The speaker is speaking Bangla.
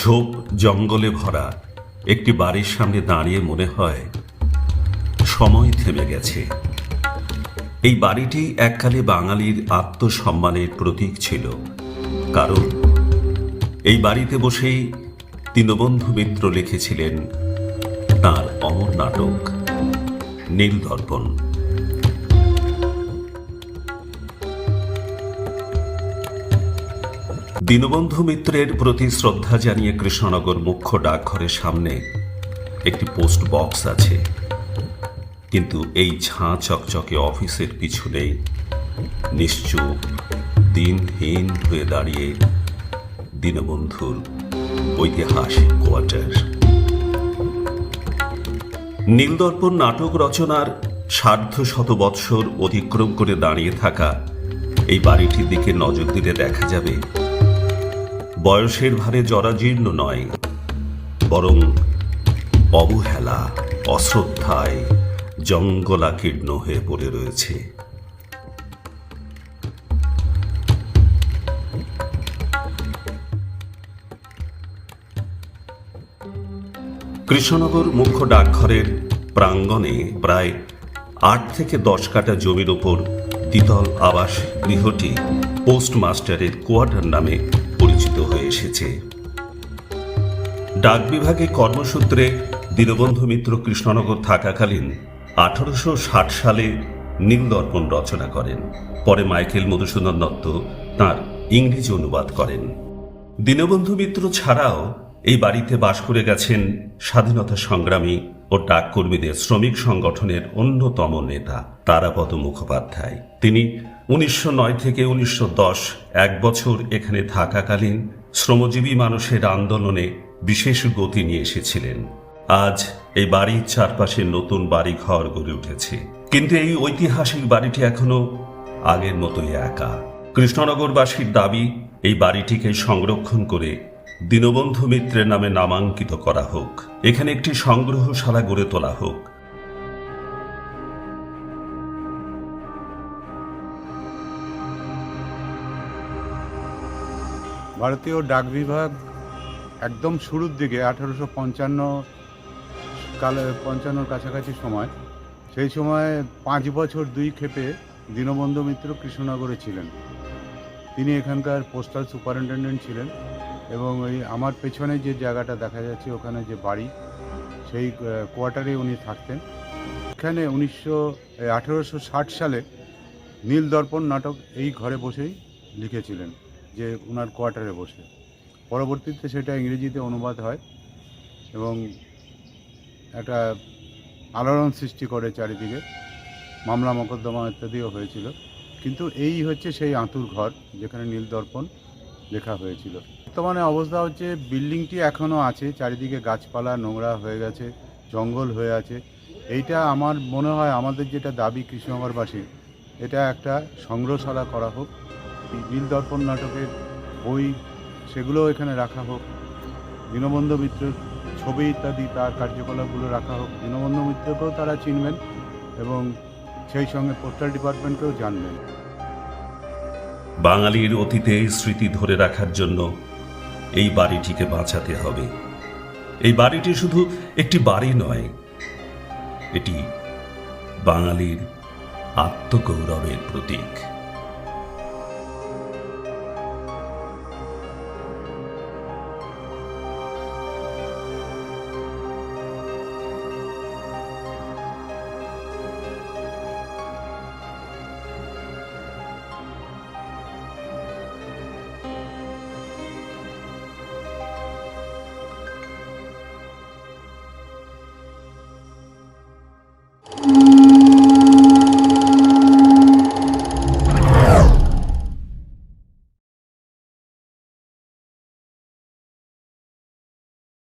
ঝোপ জঙ্গলে ভরা, একটি বাড়ির সামনে দাঁড়িয়ে মনে হয় সময় থেমে গেছে। এই বাড়িটি এককালে বাঙালির আত্মসম্মানের প্রতীক ছিল। কারণ এই বাড়িতে বসেই দীনবন্ধু মিত্র লিখেছিলেন তার অমর নাটক, নীলদর্পণ। দীনবন্ধু মিত্রের প্রতি শ্রদ্ধা জানিয়ে কৃষ্ণনগর মুখ্য ডাকঘরের সামনে একটি পোস্ট বক্স আছে। কিন্তু এই ঝাঁ চকচকে অফিসের পিছনেই নিশ্চুপ, দিনহীন হয়ে দাঁড়িয়ে দীনবন্ধুর ঐতিহাসিক কোয়ার্টার। নীলদর্পণ নাটক রচনার সার্ধ শত বৎসর অতিক্রম করে দাঁড়িয়ে থাকা এই বাড়িটির দিকে নজর দিলে দেখা যাবে বয়সের ভারে জরাজীর্ণ নয়, বরং অবহেলা, অশ্রদ্ধায় জঙ্গলাকীর্ণ হয়ে পড়ে রয়েছে। কৃষ্ণনগর মুখ্য ডাকঘরের প্রাঙ্গণে প্রায় আট থেকে দশ কাটা জমির ওপর দ্বিতল আবাস গৃহটি পোস্টমাস্টারের কোয়ার্টার নামে পরিচিত হয়ে এসেছে। ডাক বিভাগে কর্মসূত্রে দীনবন্ধু মিত্র কৃষ্ণনগর থাকাকালীন আঠারোশো ষাট সালে নীলদর্পণ রচনা করেন। পরে মাইকেল মধুসূদন দত্ত তার ইংরেজি অনুবাদ করেন। দীনবন্ধু মিত্র ছাড়াও এই বাড়িতে বাস করে গেছেন স্বাধীনতা সংগ্রামী ও ডাককর্মীদের শ্রমিক সংগঠনের অন্যতম নেতা তারাপদ মুখোপাধ্যায়। তিনি উনিশশো নয় থেকে উনিশশো এক বছর এখানে থাকাকালীন শ্রমজীবী মানুষের আন্দোলনে বিশেষ গতি নিয়ে এসেছিলেন। আজ এই বাড়ির চারপাশে নতুন বাড়ি ঘর গড়ে উঠেছে। কিন্তু এই ঐতিহাসিক বাড়িটি এখনও আগের মতোই একা। কৃষ্ণনগরবাসীর দাবি, এই বাড়িটিকে সংরক্ষণ করে দীনবন্ধু মিত্রের নামে নামাঙ্কিত করা হোক। এখানে একটি সংগ্রহশালা গড়ে তোলা হোক। ভারতীয় ডাক বিভাগ একদম শুরুর দিকে, আঠারোশো পঞ্চান্ন কালে, পঞ্চান্নর কাছাকাছি সময়, সেই সময় পাঁচ বছর দুই ক্ষেপে দীনবন্ধু মিত্র কৃষ্ণনগরে ছিলেন। তিনি এখানকার পোস্টাল সুপারিনটেন্ডেন্ট ছিলেন এবং ওই আমার পেছনে যে জায়গাটা দেখা যাচ্ছে, ওখানে যে বাড়ি, সেই কোয়ার্টারে উনি থাকতেন। এখানে উনিশশো, আঠেরোশো সালে নীল দর্পণ নাটক এই ঘরে বসেই লিখেছিলেন। যে ওনার কোয়ার্টারে বসে। পরবর্তীতে সেটা ইংরেজিতে অনুবাদ হয় এবং একটা আলোড়ন সৃষ্টি করে চারিদিকে। মামলা, মোকদ্দমা ইত্যাদিও হয়েছিল। কিন্তু এই হচ্ছে সেই আঁতুর ঘর যেখানে নীল দর্পণ লেখা হয়েছিল। বর্তমানে অবস্থা হচ্ছে, বিল্ডিংটি এখনও আছে, চারিদিকে গাছপালা, নোংরা হয়ে গেছে, জঙ্গল হয়ে আছে। এইটা আমার মনে হয় আমাদের যেটা দাবি কৃষ্ণনগরবাসীর, এটা একটা সংগ্রহশালা করা হোক। নীল দর্পণ নাটকের বই সেগুলো এখানে রাখা হোক। দীনবন্ধু মিত্রের ছবি ইত্যাদি তার কার্যকলাপগুলো রাখা হোক। দীনবন্ধু মিত্রকেও তারা চিনবেন এবং সেই সঙ্গে পোস্টাল ডিপার্টমেন্টকেও জানবেন। বাঙালির অতীতে স্মৃতি ধরে রাখার জন্য এই বাড়িটিকে বাঁচাতে হবে। এই বাড়িটি শুধু একটি বাড়ি নয়, এটি বাঙালির আত্মগৌরবের প্রতীক।